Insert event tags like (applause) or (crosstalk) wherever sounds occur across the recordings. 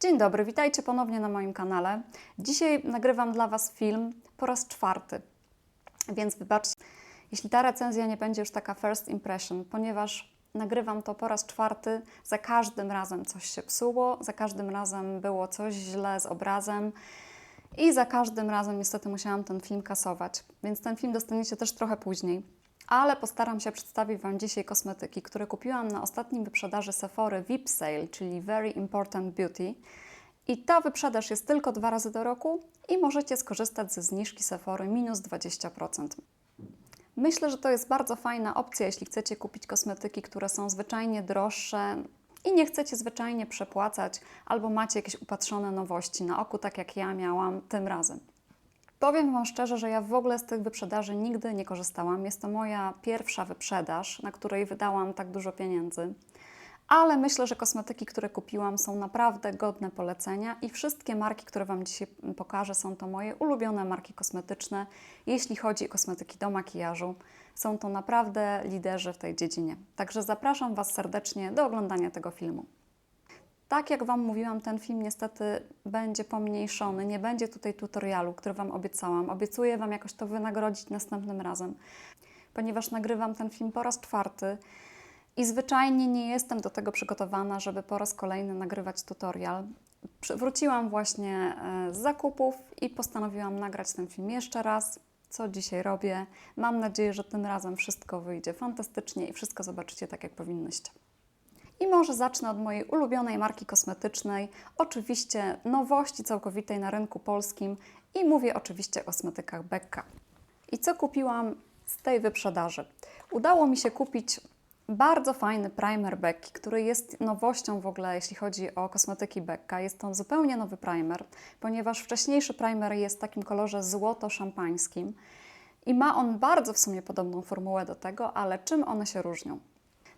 Dzień dobry, witajcie ponownie na moim kanale. Dzisiaj nagrywam dla Was film po raz czwarty, więc wybaczcie, jeśli ta recenzja nie będzie już taka first impression, ponieważ nagrywam to po raz czwarty, za każdym razem coś się psuło, za każdym razem było coś źle z obrazem i za każdym razem niestety musiałam ten film kasować, więc ten film dostaniecie też trochę później. Ale postaram się przedstawić Wam dzisiaj kosmetyki, które kupiłam na ostatnim wyprzedaży Sephory VIP Sale, czyli Very Important Beauty. I ta wyprzedaż jest tylko dwa razy do roku i możecie skorzystać ze zniżki Sephory minus 20%. Myślę, że to jest bardzo fajna opcja, jeśli chcecie kupić kosmetyki, które są zwyczajnie droższe i nie chcecie zwyczajnie przepłacać, albo macie jakieś upatrzone nowości na oku, tak jak ja miałam tym razem. Powiem Wam szczerze, że ja w ogóle z tych wyprzedaży nigdy nie korzystałam. Jest to moja pierwsza wyprzedaż, na której wydałam tak dużo pieniędzy. Ale myślę, że kosmetyki, które kupiłam, są naprawdę godne polecenia i wszystkie marki, które Wam dzisiaj pokażę, są to moje ulubione marki kosmetyczne. Jeśli chodzi o kosmetyki do makijażu, są to naprawdę liderzy w tej dziedzinie. Także zapraszam Was serdecznie do oglądania tego filmu. Tak jak Wam mówiłam, ten film niestety będzie pomniejszony. Nie będzie tutaj tutorialu, który Wam obiecałam. Obiecuję Wam jakoś to wynagrodzić następnym razem, ponieważ nagrywam ten film po raz czwarty i zwyczajnie nie jestem do tego przygotowana, żeby po raz kolejny nagrywać tutorial. Wróciłam właśnie z zakupów i postanowiłam nagrać ten film jeszcze raz, co dzisiaj robię. Mam nadzieję, że tym razem wszystko wyjdzie fantastycznie i wszystko zobaczycie tak, jak powinnyście. I może zacznę od mojej ulubionej marki kosmetycznej, oczywiście nowości całkowitej na rynku polskim i mówię oczywiście o kosmetykach Becca. I co kupiłam z tej wyprzedaży? Udało mi się kupić bardzo fajny primer Becky, który jest nowością w ogóle, jeśli chodzi o kosmetyki Becca. Jest to zupełnie nowy primer, ponieważ wcześniejszy primer jest w takim kolorze złoto-szampańskim i ma on bardzo w sumie podobną formułę do tego, ale czym one się różnią?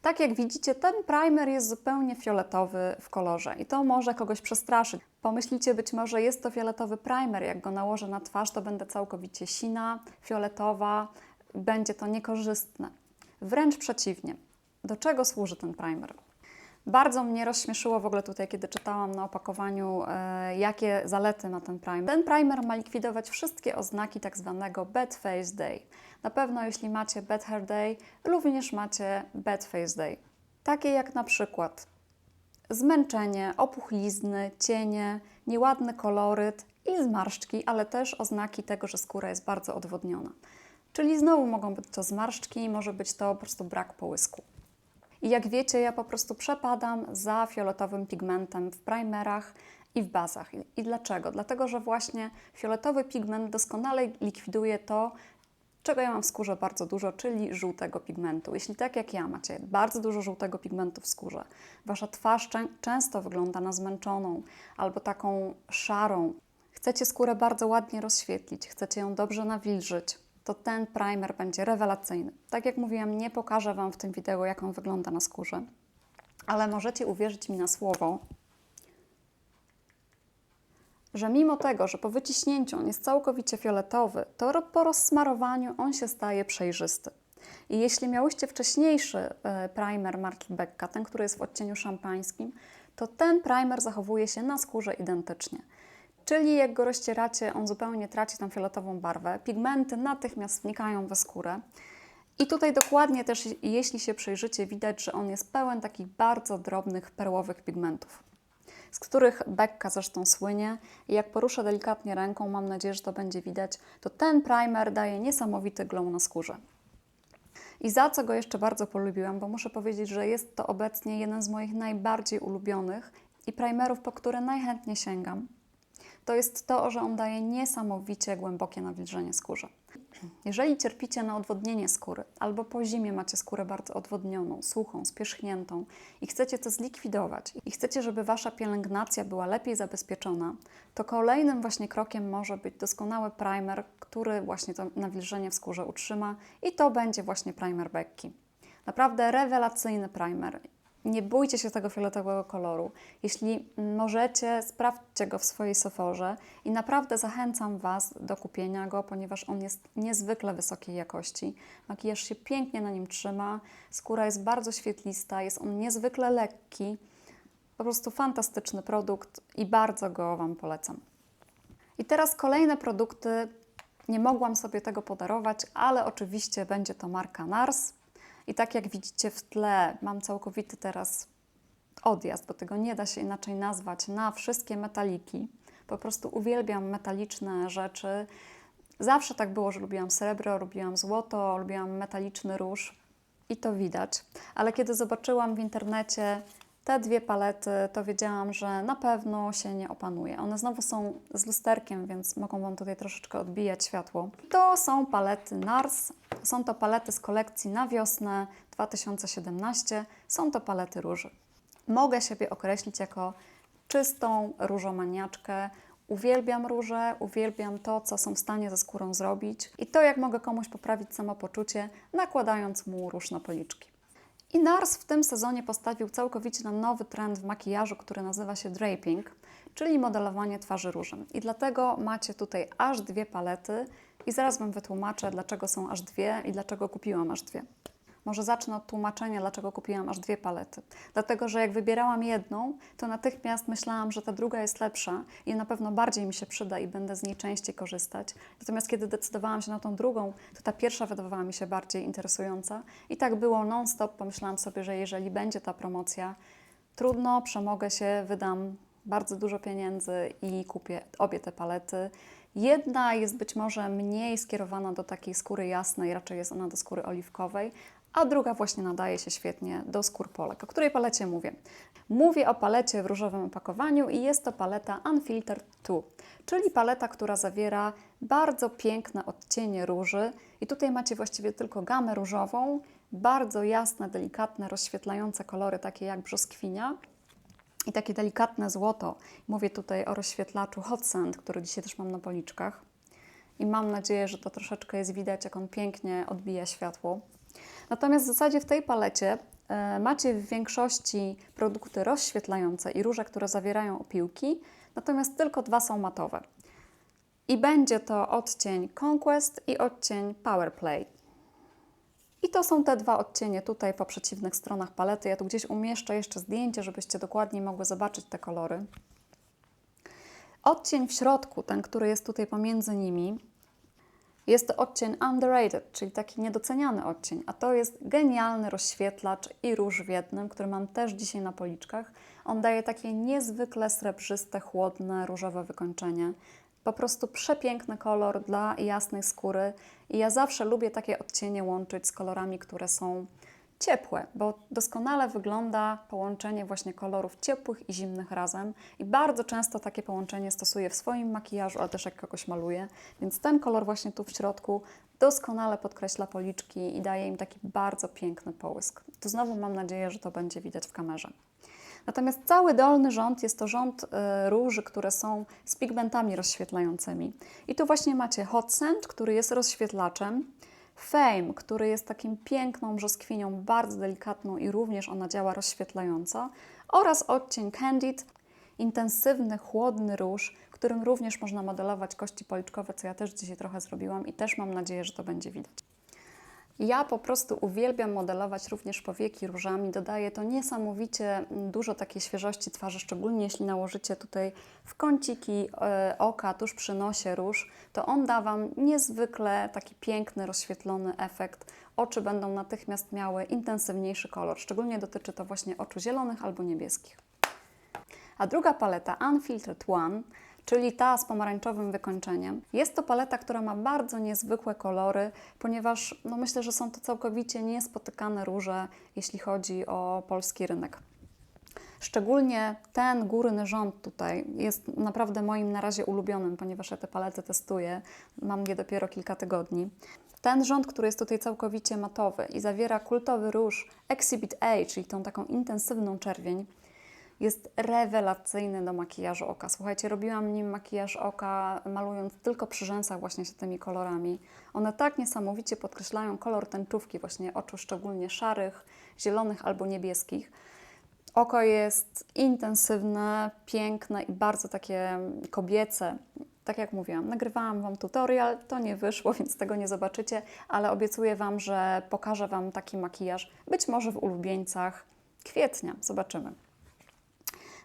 Tak jak widzicie, ten primer jest zupełnie fioletowy w kolorze i to może kogoś przestraszyć. Pomyślicie być może, jest to fioletowy primer, jak go nałożę na twarz, to będę całkowicie sina, fioletowa, będzie to niekorzystne. Wręcz przeciwnie. Do czego służy ten primer? Bardzo mnie rozśmieszyło w ogóle tutaj, kiedy czytałam na opakowaniu, e, jakie zalety ma ten primer. Ten primer ma likwidować wszystkie oznaki tak zwanego bad face day. Na pewno jeśli macie bad hair day, również macie bad face day. Takie jak na przykład zmęczenie, opuchlizny, cienie, nieładny koloryt i zmarszczki, ale też oznaki tego, że skóra jest bardzo odwodniona. Czyli znowu mogą być to zmarszczki, może być to po prostu brak połysku. I jak wiecie, ja po prostu przepadam za fioletowym pigmentem w primerach i w bazach. I dlaczego? Dlatego, że właśnie fioletowy pigment doskonale likwiduje to, czego ja mam w skórze bardzo dużo, czyli żółtego pigmentu. Jeśli tak jak ja macie bardzo dużo żółtego pigmentu w skórze, wasza twarz czę często wygląda na zmęczoną albo taką szarą, chcecie skórę bardzo ładnie rozświetlić, chcecie ją dobrze nawilżyć, to ten primer będzie rewelacyjny. Tak jak mówiłam, nie pokażę Wam w tym wideo, jak on wygląda na skórze, ale możecie uwierzyć mi na słowo, że mimo tego, że po wyciśnięciu on jest całkowicie fioletowy, to po rozsmarowaniu on się staje przejrzysty. I jeśli miałyście wcześniejszy e, primer marki Becca, ten, który jest w odcieniu szampańskim, to ten primer zachowuje się na skórze identycznie. Czyli jak go rozcieracie, on zupełnie traci tą fioletową barwę. Pigmenty natychmiast wnikają we skórę. I tutaj dokładnie też, jeśli się przyjrzycie, widać, że on jest pełen takich bardzo drobnych, perłowych pigmentów, z których Becca zresztą słynie. I jak poruszę delikatnie ręką, mam nadzieję, że to będzie widać, to ten primer daje niesamowity glow na skórze. I za co go jeszcze bardzo polubiłam, bo muszę powiedzieć, że jest to obecnie jeden z moich najbardziej ulubionych i primerów, po które najchętniej sięgam to jest to, że on daje niesamowicie głębokie nawilżenie skórze. Jeżeli cierpicie na odwodnienie skóry albo po zimie macie skórę bardzo odwodnioną, suchą, spierzchniętą i chcecie to zlikwidować i chcecie, żeby Wasza pielęgnacja była lepiej zabezpieczona, to kolejnym właśnie krokiem może być doskonały primer, który właśnie to nawilżenie w skórze utrzyma i to będzie właśnie primer Becky. Naprawdę rewelacyjny primer. Nie bójcie się tego fioletowego koloru. Jeśli możecie, sprawdźcie go w swojej soforze i naprawdę zachęcam Was do kupienia go, ponieważ on jest niezwykle wysokiej jakości. Makijaż się pięknie na nim trzyma, skóra jest bardzo świetlista, jest on niezwykle lekki. Po prostu fantastyczny produkt i bardzo go Wam polecam. I teraz kolejne produkty. Nie mogłam sobie tego podarować, ale oczywiście będzie to marka NARS. I tak jak widzicie w tle, mam całkowity teraz odjazd, bo tego nie da się inaczej nazwać, na wszystkie metaliki. Po prostu uwielbiam metaliczne rzeczy. Zawsze tak było, że lubiłam srebro, lubiłam złoto, lubiłam metaliczny róż i to widać. Ale kiedy zobaczyłam w internecie te dwie palety, to wiedziałam, że na pewno się nie opanuje. One znowu są z lusterkiem, więc mogą Wam tutaj troszeczkę odbijać światło. To są palety NARS. Są to palety z kolekcji na wiosnę 2017. Są to palety róży. Mogę siebie określić jako czystą różomaniaczkę. Uwielbiam róże, uwielbiam to, co są w stanie ze skórą zrobić i to, jak mogę komuś poprawić samopoczucie, nakładając mu róż na policzki. I NARS w tym sezonie postawił całkowicie na nowy trend w makijażu, który nazywa się draping, czyli modelowanie twarzy różem. I dlatego macie tutaj aż dwie palety i zaraz Wam wytłumaczę, dlaczego są aż dwie i dlaczego kupiłam aż dwie. Może zacznę od tłumaczenia, dlaczego kupiłam aż dwie palety. Dlatego, że jak wybierałam jedną, to natychmiast myślałam, że ta druga jest lepsza i na pewno bardziej mi się przyda i będę z niej częściej korzystać. Natomiast kiedy decydowałam się na tą drugą, to ta pierwsza wydawała mi się bardziej interesująca. I tak było non-stop. Pomyślałam sobie, że jeżeli będzie ta promocja, trudno, przemogę się, wydam bardzo dużo pieniędzy i kupię obie te palety. Jedna jest być może mniej skierowana do takiej skóry jasnej, raczej jest ona do skóry oliwkowej, a druga właśnie nadaje się świetnie do skór Polek. O której palecie mówię? Mówię o palecie w różowym opakowaniu i jest to paleta Unfiltered 2, czyli paleta, która zawiera bardzo piękne odcienie róży i tutaj macie właściwie tylko gamę różową, bardzo jasne, delikatne, rozświetlające kolory, takie jak brzoskwinia, i takie delikatne złoto. Mówię tutaj o rozświetlaczu Hot Sand, który dzisiaj też mam na policzkach. I mam nadzieję, że to troszeczkę jest widać, jak on pięknie odbija światło. Natomiast w zasadzie w tej palecie e, macie w większości produkty rozświetlające i róże, które zawierają opiłki, natomiast tylko dwa są matowe. I będzie to odcień Conquest i odcień Powerplay. I to są te dwa odcienie tutaj po przeciwnych stronach palety. Ja tu gdzieś umieszczę jeszcze zdjęcie, żebyście dokładniej mogły zobaczyć te kolory. Odcień w środku, ten, który jest tutaj pomiędzy nimi, jest to odcień underrated, czyli taki niedoceniany odcień, a to jest genialny rozświetlacz i róż w jednym, który mam też dzisiaj na policzkach. On daje takie niezwykle srebrzyste, chłodne, różowe wykończenie. Po prostu przepiękny kolor dla jasnej skóry i ja zawsze lubię takie odcienie łączyć z kolorami, które są ciepłe, bo doskonale wygląda połączenie właśnie kolorów ciepłych i zimnych razem i bardzo często takie połączenie stosuję w swoim makijażu, ale też jak kogoś maluję, więc ten kolor właśnie tu w środku doskonale podkreśla policzki i daje im taki bardzo piękny połysk. Tu znowu mam nadzieję, że to będzie widać w kamerze. Natomiast cały dolny rząd jest to rząd y, róży, które są z pigmentami rozświetlającymi. I tu właśnie macie Hot Sand, który jest rozświetlaczem, Fame, który jest takim piękną brzoskwinią, bardzo delikatną i również ona działa rozświetlająco, oraz odcień Candid, intensywny, chłodny róż, którym również można modelować kości policzkowe, co ja też dzisiaj trochę zrobiłam i też mam nadzieję, że to będzie widać. Ja po prostu uwielbiam modelować również powieki różami. Dodaje to niesamowicie dużo takiej świeżości twarzy, szczególnie jeśli nałożycie tutaj w kąciki e, oka, tuż przy nosie róż, to on da Wam niezwykle taki piękny, rozświetlony efekt. Oczy będą natychmiast miały intensywniejszy kolor. Szczególnie dotyczy to właśnie oczu zielonych albo niebieskich. A druga paleta Unfiltered One czyli ta z pomarańczowym wykończeniem. Jest to paleta, która ma bardzo niezwykłe kolory, ponieważ no myślę, że są to całkowicie niespotykane róże, jeśli chodzi o polski rynek. Szczególnie ten górny rząd tutaj jest naprawdę moim na razie ulubionym, ponieważ ja te palety testuję. Mam je dopiero kilka tygodni. Ten rząd, który jest tutaj całkowicie matowy i zawiera kultowy róż Exhibit A, czyli tą taką intensywną czerwień, jest rewelacyjny do makijażu oka. Słuchajcie, robiłam nim makijaż oka, malując tylko przy rzęsach właśnie się tymi kolorami. One tak niesamowicie podkreślają kolor tęczówki właśnie oczu, szczególnie szarych, zielonych albo niebieskich. Oko jest intensywne, piękne i bardzo takie kobiece. Tak jak mówiłam, nagrywałam Wam tutorial, to nie wyszło, (laughs) więc tego nie zobaczycie, ale obiecuję Wam, że pokażę Wam taki makijaż, być może w ulubieńcach kwietnia. Zobaczymy.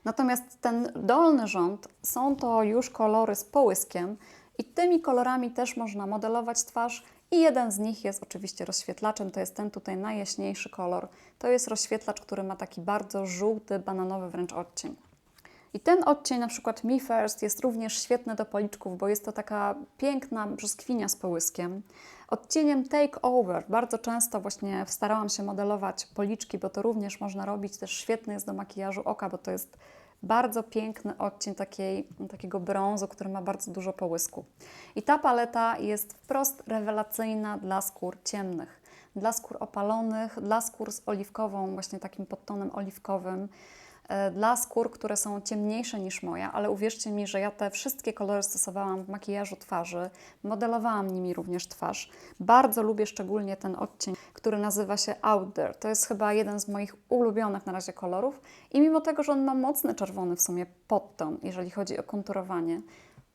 Natomiast ten dolny rząd są to już kolory z połyskiem i tymi kolorami też można modelować twarz i jeden z nich jest oczywiście rozświetlaczem, to jest ten tutaj najjaśniejszy kolor. To jest rozświetlacz, który ma taki bardzo żółty, bananowy wręcz odcień. I ten odcień, na przykład Me First, jest również świetny do policzków, bo jest to taka piękna brzoskwinia z połyskiem. Odcieniem Take Over bardzo często właśnie starałam się modelować policzki, bo to również można robić. Też świetny jest do makijażu oka, bo to jest bardzo piękny odcień takiej, takiego brązu, który ma bardzo dużo połysku. I ta paleta jest wprost rewelacyjna dla skór ciemnych, dla skór opalonych, dla skór z oliwkową, właśnie takim podtonem oliwkowym dla skór, które są ciemniejsze niż moja, ale uwierzcie mi, że ja te wszystkie kolory stosowałam w makijażu twarzy, modelowałam nimi również twarz. Bardzo lubię szczególnie ten odcień, który nazywa się Out There. To jest chyba jeden z moich ulubionych na razie kolorów i mimo tego, że on ma mocny czerwony w sumie podton, jeżeli chodzi o konturowanie,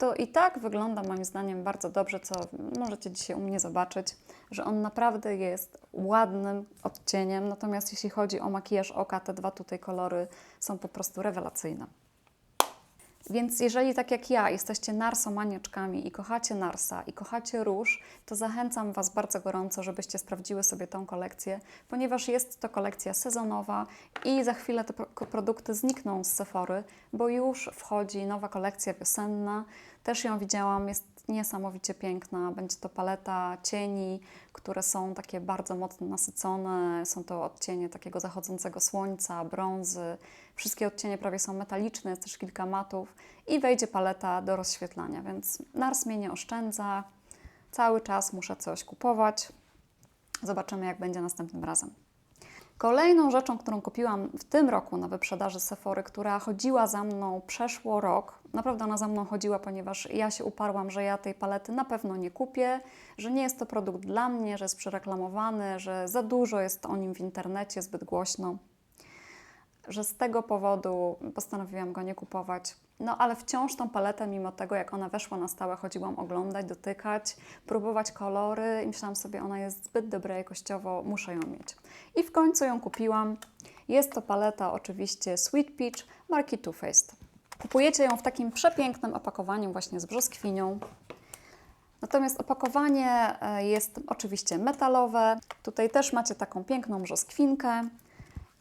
to i tak wygląda moim zdaniem bardzo dobrze, co możecie dzisiaj u mnie zobaczyć, że on naprawdę jest ładnym odcieniem, natomiast jeśli chodzi o makijaż oka, te dwa tutaj kolory są po prostu rewelacyjne. Więc jeżeli tak jak ja jesteście narsomaniaczkami i kochacie narsa i kochacie róż, to zachęcam Was bardzo gorąco, żebyście sprawdziły sobie tą kolekcję, ponieważ jest to kolekcja sezonowa i za chwilę te pro- produkty znikną z Sephory, bo już wchodzi nowa kolekcja wiosenna. Też ją widziałam, jest niesamowicie piękna. Będzie to paleta cieni, które są takie bardzo mocno nasycone. Są to odcienie takiego zachodzącego słońca, brązy. Wszystkie odcienie prawie są metaliczne, jest też kilka matów i wejdzie paleta do rozświetlania, więc Nars mnie nie oszczędza. Cały czas muszę coś kupować. Zobaczymy, jak będzie następnym razem. Kolejną rzeczą, którą kupiłam w tym roku na wyprzedaży Sephory, która chodziła za mną przeszło rok, naprawdę ona za mną chodziła, ponieważ ja się uparłam, że ja tej palety na pewno nie kupię, że nie jest to produkt dla mnie, że jest przereklamowany, że za dużo jest o nim w internecie, zbyt głośno, że z tego powodu postanowiłam go nie kupować. No ale wciąż tą paletę, mimo tego jak ona weszła na stałe, chodziłam oglądać, dotykać, próbować kolory i myślałam sobie, ona jest zbyt dobra jakościowo, muszę ją mieć. I w końcu ją kupiłam. Jest to paleta oczywiście Sweet Peach marki Too Faced. Kupujecie ją w takim przepięknym opakowaniu właśnie z brzoskwinią. Natomiast opakowanie e, jest oczywiście metalowe. Tutaj też macie taką piękną brzoskwinkę.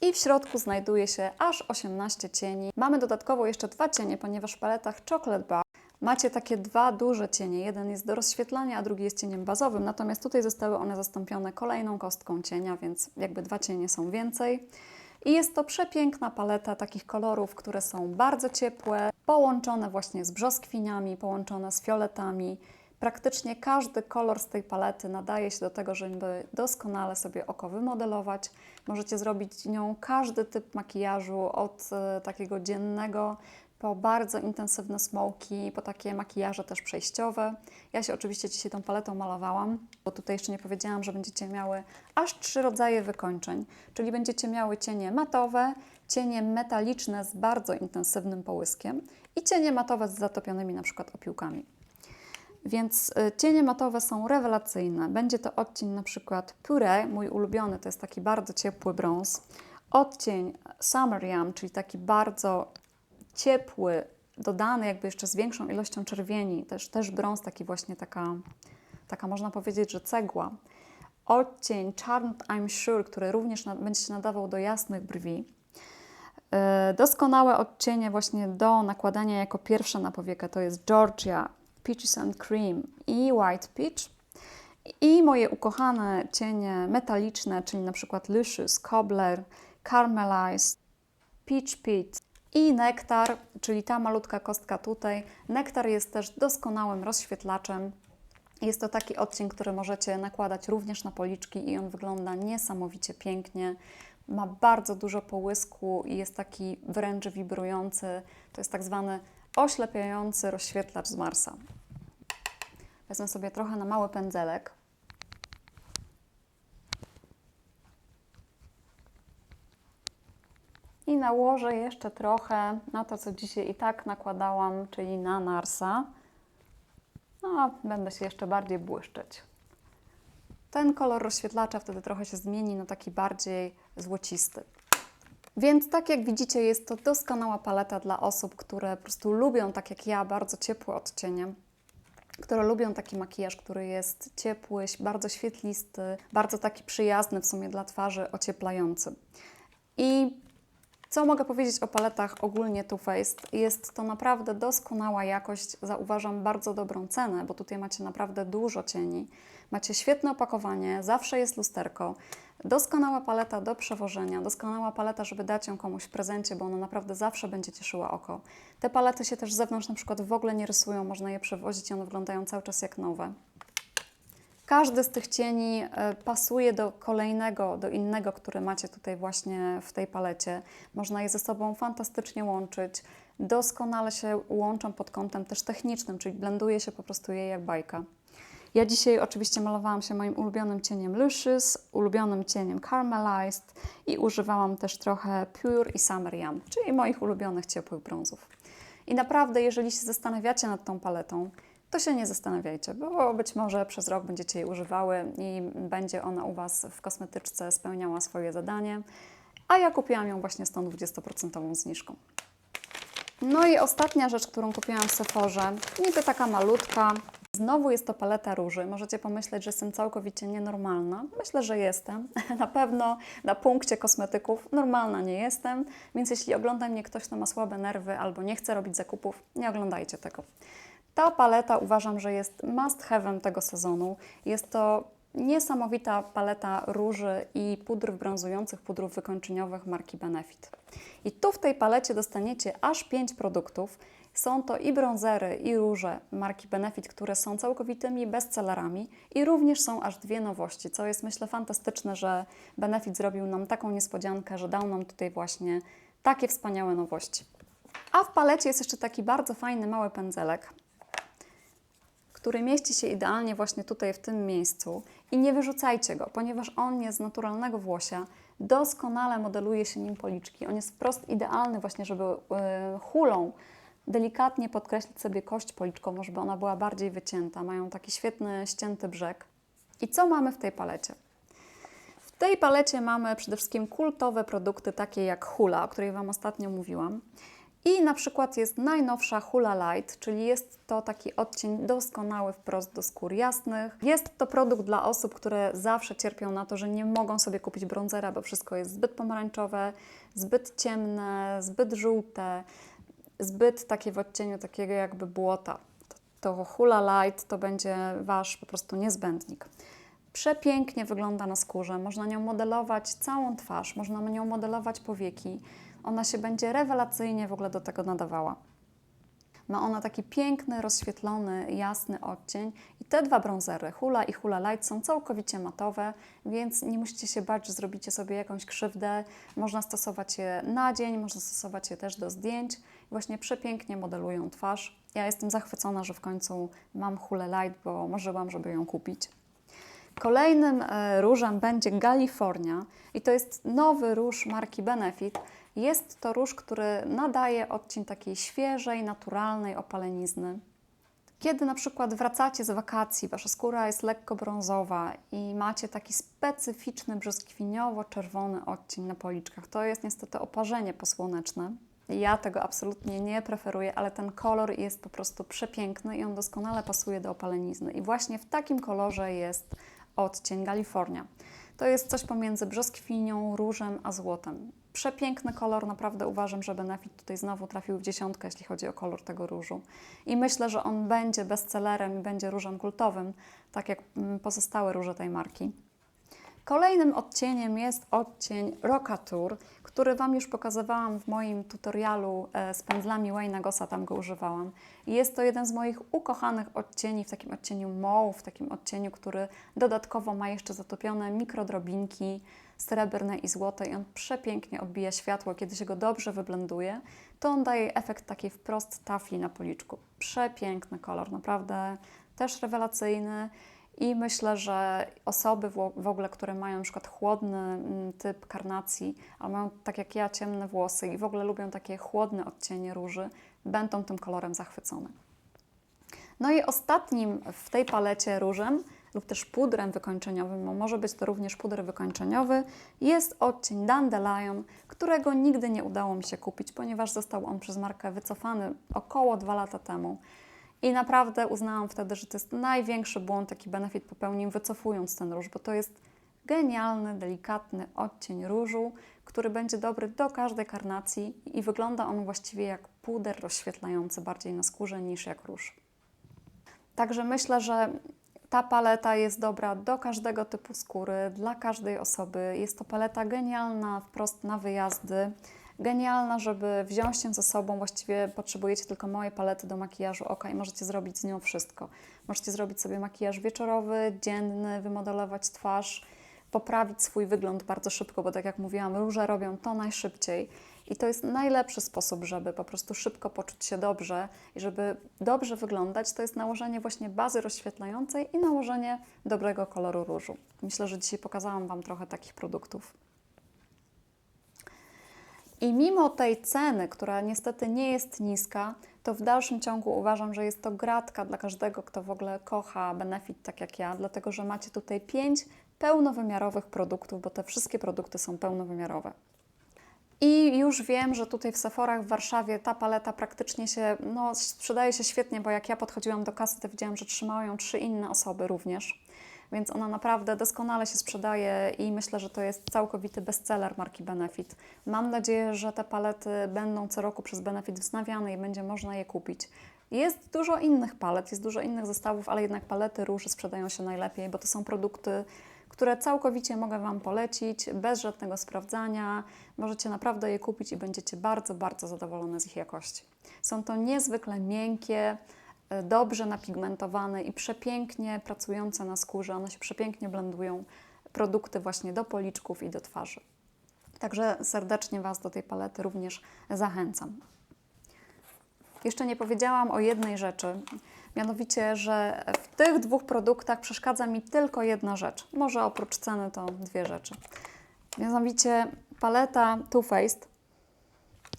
I w środku znajduje się aż 18 cieni. Mamy dodatkowo jeszcze dwa cienie, ponieważ w paletach Chocolate Bar macie takie dwa duże cienie. Jeden jest do rozświetlania, a drugi jest cieniem bazowym. Natomiast tutaj zostały one zastąpione kolejną kostką cienia, więc jakby dwa cienie są więcej. I jest to przepiękna paleta takich kolorów, które są bardzo ciepłe, połączone właśnie z brzoskwiniami, połączone z fioletami. Praktycznie każdy kolor z tej palety nadaje się do tego, żeby doskonale sobie oko wymodelować. Możecie zrobić nią każdy typ makijażu, od e, takiego dziennego po bardzo intensywne smoki, po takie makijaże też przejściowe. Ja się oczywiście dzisiaj tą paletą malowałam, bo tutaj jeszcze nie powiedziałam, że będziecie miały aż trzy rodzaje wykończeń, czyli będziecie miały cienie matowe, cienie metaliczne z bardzo intensywnym połyskiem i cienie matowe z zatopionymi na przykład opiłkami. Więc y, cienie matowe są rewelacyjne. Będzie to odcień na przykład Pure, mój ulubiony, to jest taki bardzo ciepły brąz. Odcień Summer Yam, czyli taki bardzo ciepły, dodany jakby jeszcze z większą ilością czerwieni, też, też brąz taki właśnie taka, taka można powiedzieć, że cegła. Odcień Charmed I'm Sure, który również na, będzie się nadawał do jasnych brwi. Yy, Doskonałe odcienie właśnie do nakładania jako pierwsze na powiekę to jest Georgia, Peaches and Cream i White Peach. I moje ukochane cienie metaliczne, czyli na przykład Lucius, Cobbler, Caramelized, Peach Pit i Nektar, czyli ta malutka kostka tutaj. Nektar jest też doskonałym rozświetlaczem. Jest to taki odcień, który możecie nakładać również na policzki i on wygląda niesamowicie pięknie. Ma bardzo dużo połysku i jest taki wręcz wibrujący. To jest tak zwany oślepiający rozświetlacz z Marsa. Wezmę sobie trochę na mały pędzelek. I nałożę jeszcze trochę na to, co dzisiaj i tak nakładałam, czyli na Narsa. No, będę się jeszcze bardziej błyszczeć. Ten kolor rozświetlacza wtedy trochę się zmieni na taki bardziej złocisty. Więc tak jak widzicie, jest to doskonała paleta dla osób, które po prostu lubią, tak jak ja, bardzo ciepłe odcienie które lubią taki makijaż, który jest ciepły, bardzo świetlisty, bardzo taki przyjazny w sumie dla twarzy, ocieplający. I co mogę powiedzieć o paletach ogólnie Too Faced? Jest to naprawdę doskonała jakość, zauważam bardzo dobrą cenę, bo tutaj macie naprawdę dużo cieni. Macie świetne opakowanie, zawsze jest lusterko, doskonała paleta do przewożenia, doskonała paleta, żeby dać ją komuś w prezencie, bo ona naprawdę zawsze będzie cieszyła oko. Te palety się też z zewnątrz na przykład w ogóle nie rysują, można je przewozić i one wyglądają cały czas jak nowe. Każdy z tych cieni e, pasuje do kolejnego, do innego, który macie tutaj właśnie w tej palecie. Można je ze sobą fantastycznie łączyć. Doskonale się łączą pod kątem też technicznym, czyli blenduje się po prostu je jak bajka. Ja dzisiaj oczywiście malowałam się moim ulubionym cieniem Lucius, ulubionym cieniem Caramelized i używałam też trochę Pure i Summer Yum, czyli moich ulubionych ciepłych brązów. I naprawdę, jeżeli się zastanawiacie nad tą paletą, to się nie zastanawiajcie, bo być może przez rok będziecie jej używały i będzie ona u Was w kosmetyczce spełniała swoje zadanie. A ja kupiłam ją właśnie z tą 20% zniżką. No i ostatnia rzecz, którą kupiłam w Sephorze, niby taka malutka. Znowu jest to paleta róży. Możecie pomyśleć, że jestem całkowicie nienormalna. Myślę, że jestem. (laughs) Na pewno na punkcie kosmetyków normalna nie jestem, więc jeśli ogląda mnie ktoś, kto ma słabe nerwy albo nie chce robić zakupów, nie oglądajcie tego. Ta paleta uważam, że jest must have'em tego sezonu. Jest to niesamowita paleta róży i pudr brązujących, pudrów wykończeniowych marki Benefit. I tu w tej palecie dostaniecie aż 5 produktów. Są to i brązery, i róże marki Benefit, które są całkowitymi bestsellerami i również są aż dwie nowości, co jest myślę fantastyczne, że Benefit zrobił nam taką niespodziankę, że dał nam tutaj właśnie takie wspaniałe nowości. A w palecie jest jeszcze taki bardzo fajny mały pędzelek, który mieści się idealnie właśnie tutaj w tym miejscu i nie wyrzucajcie go, ponieważ on jest z naturalnego włosia, doskonale modeluje się nim policzki. On jest wprost idealny właśnie, żeby yy, hulą delikatnie podkreślić sobie kość policzkową, żeby ona była bardziej wycięta. Mają taki świetny, ścięty brzeg. I co mamy w tej palecie? W tej palecie mamy przede wszystkim kultowe produkty takie jak Hula, o której Wam ostatnio mówiłam. I na przykład jest najnowsza Hula Light, czyli jest to taki odcień doskonały wprost do skór jasnych. Jest to produkt dla osób, które zawsze cierpią na to, że nie mogą sobie kupić bronzera, bo wszystko jest zbyt pomarańczowe, zbyt ciemne, zbyt żółte, zbyt takie w odcieniu takiego jakby błota. To, Hula Light to będzie Wasz po prostu niezbędnik. Przepięknie wygląda na skórze, można nią modelować całą twarz, można nią modelować powieki ona się będzie rewelacyjnie w ogóle do tego nadawała. Ma ona taki piękny, rozświetlony, jasny odcień i te dwa brązery, Hula i Hula Light, są całkowicie matowe, więc nie musicie się bać, że zrobicie sobie jakąś krzywdę. Można stosować je na dzień, można stosować je też do zdjęć. Właśnie przepięknie modelują twarz. Ja jestem zachwycona, że w końcu mam Hula Light, bo marzyłam, żeby ją kupić. Kolejnym e, różem będzie California i to jest nowy róż marki Benefit, jest to róż, który nadaje odcień takiej świeżej, naturalnej opalenizny. Kiedy na przykład wracacie z wakacji, wasza skóra jest lekko brązowa i macie taki specyficzny brzoskwiniowo-czerwony odcień na policzkach, to jest niestety oparzenie posłoneczne. Ja tego absolutnie nie preferuję, ale ten kolor jest po prostu przepiękny i on doskonale pasuje do opalenizny. I właśnie w takim kolorze jest odcień California. To jest coś pomiędzy brzoskwinią, różem a złotem. Przepiękny kolor, naprawdę uważam, że Benefit tutaj znowu trafił w dziesiątkę, jeśli chodzi o kolor tego różu. I myślę, że on będzie bestsellerem i będzie różem kultowym, tak jak mm, pozostałe róże tej marki. Kolejnym odcieniem jest odcień Rockatur, który Wam już pokazywałam w moim tutorialu e, z pędzlami Wayne'a Gossa, tam go używałam. Jest to jeden z moich ukochanych odcieni, w takim odcieniu mauve, w takim odcieniu, który dodatkowo ma jeszcze zatopione mikrodrobinki srebrne i złote i on przepięknie odbija światło, kiedy się go dobrze wyblenduje, to on daje efekt takiej wprost tafli na policzku. Przepiękny kolor, naprawdę też rewelacyjny i myślę, że osoby w ogóle, które mają na przykład chłodny mm, typ karnacji, albo mają tak jak ja ciemne włosy i w ogóle lubią takie chłodne odcienie róży, będą tym kolorem zachwycone. No i ostatnim w tej palecie różem lub też pudrem wykończeniowym, bo może być to również puder wykończeniowy, jest odcień Dandelion, którego nigdy nie udało mi się kupić, ponieważ został on przez markę wycofany około dwa lata temu. I naprawdę uznałam wtedy, że to jest największy błąd, jaki Benefit popełnił, wycofując ten róż, bo to jest genialny, delikatny odcień różu, który będzie dobry do każdej karnacji i wygląda on właściwie jak puder rozświetlający bardziej na skórze niż jak róż. Także myślę, że ta paleta jest dobra do każdego typu skóry, dla każdej osoby. Jest to paleta genialna wprost na wyjazdy. Genialna, żeby wziąć się ze sobą. Właściwie potrzebujecie tylko małej palety do makijażu oka i możecie zrobić z nią wszystko. Możecie zrobić sobie makijaż wieczorowy, dzienny, wymodelować twarz, poprawić swój wygląd bardzo szybko, bo tak jak mówiłam, róże robią to najszybciej. I to jest najlepszy sposób, żeby po prostu szybko poczuć się dobrze i żeby dobrze wyglądać, to jest nałożenie właśnie bazy rozświetlającej i nałożenie dobrego koloru różu. Myślę, że dzisiaj pokazałam Wam trochę takich produktów. I mimo tej ceny, która niestety nie jest niska, to w dalszym ciągu uważam, że jest to gratka dla każdego, kto w ogóle kocha Benefit tak jak ja, dlatego że macie tutaj pięć pełnowymiarowych produktów, bo te wszystkie produkty są pełnowymiarowe. I już wiem, że tutaj w Sephorach w Warszawie ta paleta praktycznie się, no, sprzedaje się świetnie, bo jak ja podchodziłam do kasy, to widziałam, że trzymają ją trzy inne osoby również. Więc ona naprawdę doskonale się sprzedaje i myślę, że to jest całkowity bestseller marki Benefit. Mam nadzieję, że te palety będą co roku przez Benefit wznawiane i będzie można je kupić. Jest dużo innych palet, jest dużo innych zestawów, ale jednak palety róży sprzedają się najlepiej, bo to są produkty które całkowicie mogę Wam polecić, bez żadnego sprawdzania. Możecie naprawdę je kupić i będziecie bardzo, bardzo zadowolone z ich jakości. Są to niezwykle miękkie, dobrze napigmentowane i przepięknie pracujące na skórze. One się przepięknie blendują produkty właśnie do policzków i do twarzy. Także serdecznie Was do tej palety również zachęcam. Jeszcze nie powiedziałam o jednej rzeczy. Mianowicie, że w tych dwóch produktach przeszkadza mi tylko jedna rzecz. Może oprócz ceny to dwie rzeczy. Mianowicie paleta Too Faced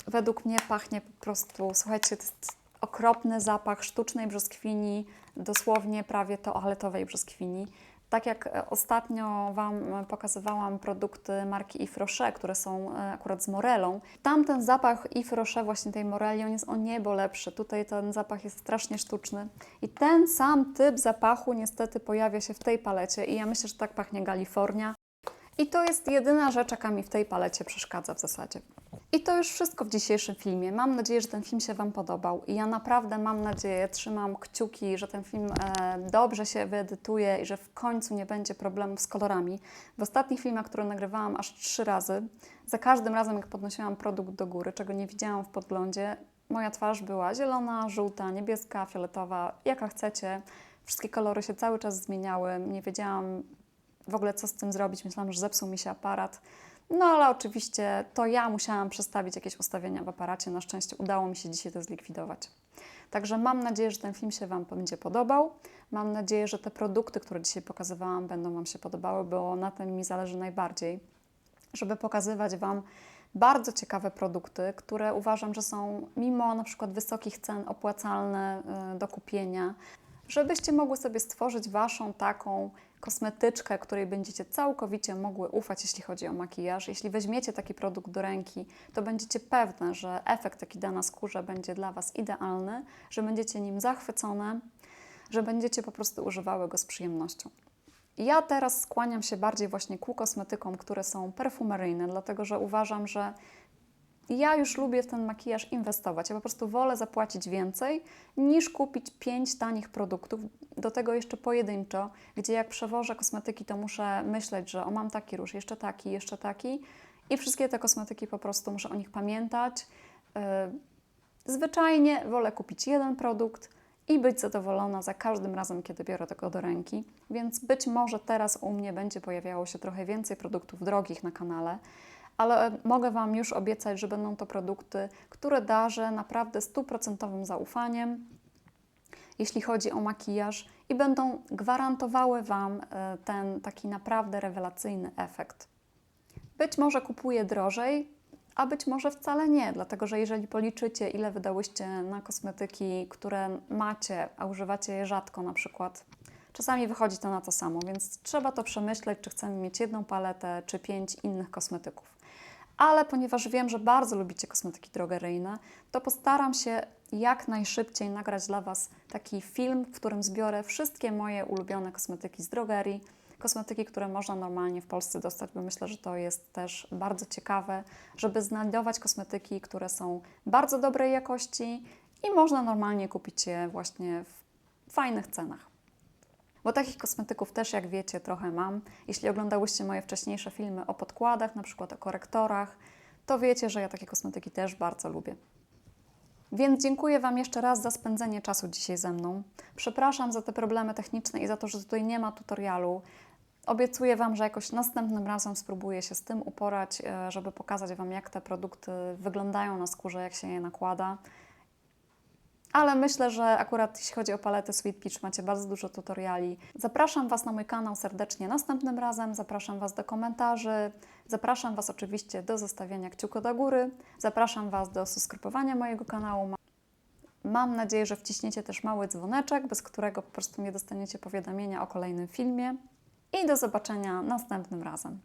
według mnie pachnie po prostu, słuchajcie, to jest okropny zapach sztucznej brzoskwini, dosłownie prawie toaletowej brzoskwini. Tak jak e, ostatnio Wam e, pokazywałam produkty marki Yves Rocher, które są e, akurat z morelą, tamten zapach Yves Rocher, właśnie tej moreli, on jest o niebo lepszy. Tutaj ten zapach jest strasznie sztuczny. I ten sam typ zapachu niestety pojawia się w tej palecie i ja myślę, że tak pachnie Kalifornia. I to jest jedyna rzecz, jaka mi w tej palecie przeszkadza w zasadzie. I to już wszystko w dzisiejszym filmie. Mam nadzieję, że ten film się Wam podobał. I ja naprawdę mam nadzieję, trzymam kciuki, że ten film e, dobrze się wyedytuje i że w końcu nie będzie problemów z kolorami. W ostatnich filmach, które nagrywałam aż trzy razy, za każdym razem, jak podnosiłam produkt do góry, czego nie widziałam w podglądzie, moja twarz była zielona, żółta, niebieska, fioletowa, jaka chcecie. Wszystkie kolory się cały czas zmieniały. Nie wiedziałam w ogóle, co z tym zrobić. Myślałam, że zepsuł mi się aparat. No ale oczywiście to ja musiałam przestawić jakieś ustawienia w aparacie. Na szczęście udało mi się dzisiaj to zlikwidować. Także mam nadzieję, że ten film się Wam będzie podobał. Mam nadzieję, że te produkty, które dzisiaj pokazywałam, będą Wam się podobały, bo na tym mi zależy najbardziej, żeby pokazywać Wam bardzo ciekawe produkty, które uważam, że są mimo na przykład wysokich cen opłacalne y, do kupienia, żebyście mogły sobie stworzyć Waszą taką kosmetyczkę, której będziecie całkowicie mogły ufać, jeśli chodzi o makijaż. Jeśli weźmiecie taki produkt do ręki, to będziecie pewne, że efekt, jaki da na skórze, będzie dla Was idealny, że będziecie nim zachwycone, że będziecie po prostu używały go z przyjemnością. Ja teraz skłaniam się bardziej właśnie ku kosmetykom, które są perfumeryjne, dlatego że uważam, że ja już lubię w ten makijaż inwestować. Ja po prostu wolę zapłacić więcej niż kupić pięć tanich produktów, do tego jeszcze pojedynczo, gdzie jak przewożę kosmetyki, to muszę myśleć, że o mam taki róż, jeszcze taki, jeszcze taki i wszystkie te kosmetyki po prostu muszę o nich pamiętać. Yy, zwyczajnie wolę kupić jeden produkt i być zadowolona za każdym razem, kiedy biorę tego do ręki. Więc być może teraz u mnie będzie pojawiało się trochę więcej produktów drogich na kanale, ale mogę Wam już obiecać, że będą to produkty, które darzę naprawdę stuprocentowym zaufaniem, jeśli chodzi o makijaż i będą gwarantowały Wam e, ten taki naprawdę rewelacyjny efekt. Być może kupuję drożej, a być może wcale nie, dlatego że jeżeli policzycie, ile wydałyście na kosmetyki, które macie, a używacie je rzadko na przykład, czasami wychodzi to na to samo, więc trzeba to przemyśleć, czy chcemy mieć jedną paletę, czy pięć innych kosmetyków. Ale ponieważ wiem, że bardzo lubicie kosmetyki drogeryjne, to postaram się jak najszybciej nagrać dla Was taki film, w którym zbiorę wszystkie moje ulubione kosmetyki z drogerii, kosmetyki, które można normalnie w Polsce dostać, bo myślę, że to jest też bardzo ciekawe, żeby znajdować kosmetyki, które są bardzo dobrej jakości i można normalnie kupić je właśnie w fajnych cenach. Bo takich kosmetyków też, jak wiecie, trochę mam. Jeśli oglądałyście moje wcześniejsze filmy o podkładach, na przykład o korektorach, to wiecie, że ja takie kosmetyki też bardzo lubię. Więc dziękuję Wam jeszcze raz za spędzenie czasu dzisiaj ze mną. Przepraszam za te problemy techniczne i za to, że tutaj nie ma tutorialu. Obiecuję Wam, że jakoś następnym razem spróbuję się z tym uporać, e, żeby pokazać Wam, jak te produkty wyglądają na skórze, jak się je nakłada. Ale myślę, że akurat jeśli chodzi o paletę Sweet Peach macie bardzo dużo tutoriali. Zapraszam Was na mój kanał serdecznie następnym razem, zapraszam Was do komentarzy, zapraszam Was oczywiście do zostawiania kciuka do góry, zapraszam Was do subskrybowania mojego kanału. Mam nadzieję, że wciśniecie też mały dzwoneczek, bez którego po prostu nie dostaniecie powiadomienia o kolejnym filmie. I do zobaczenia następnym razem.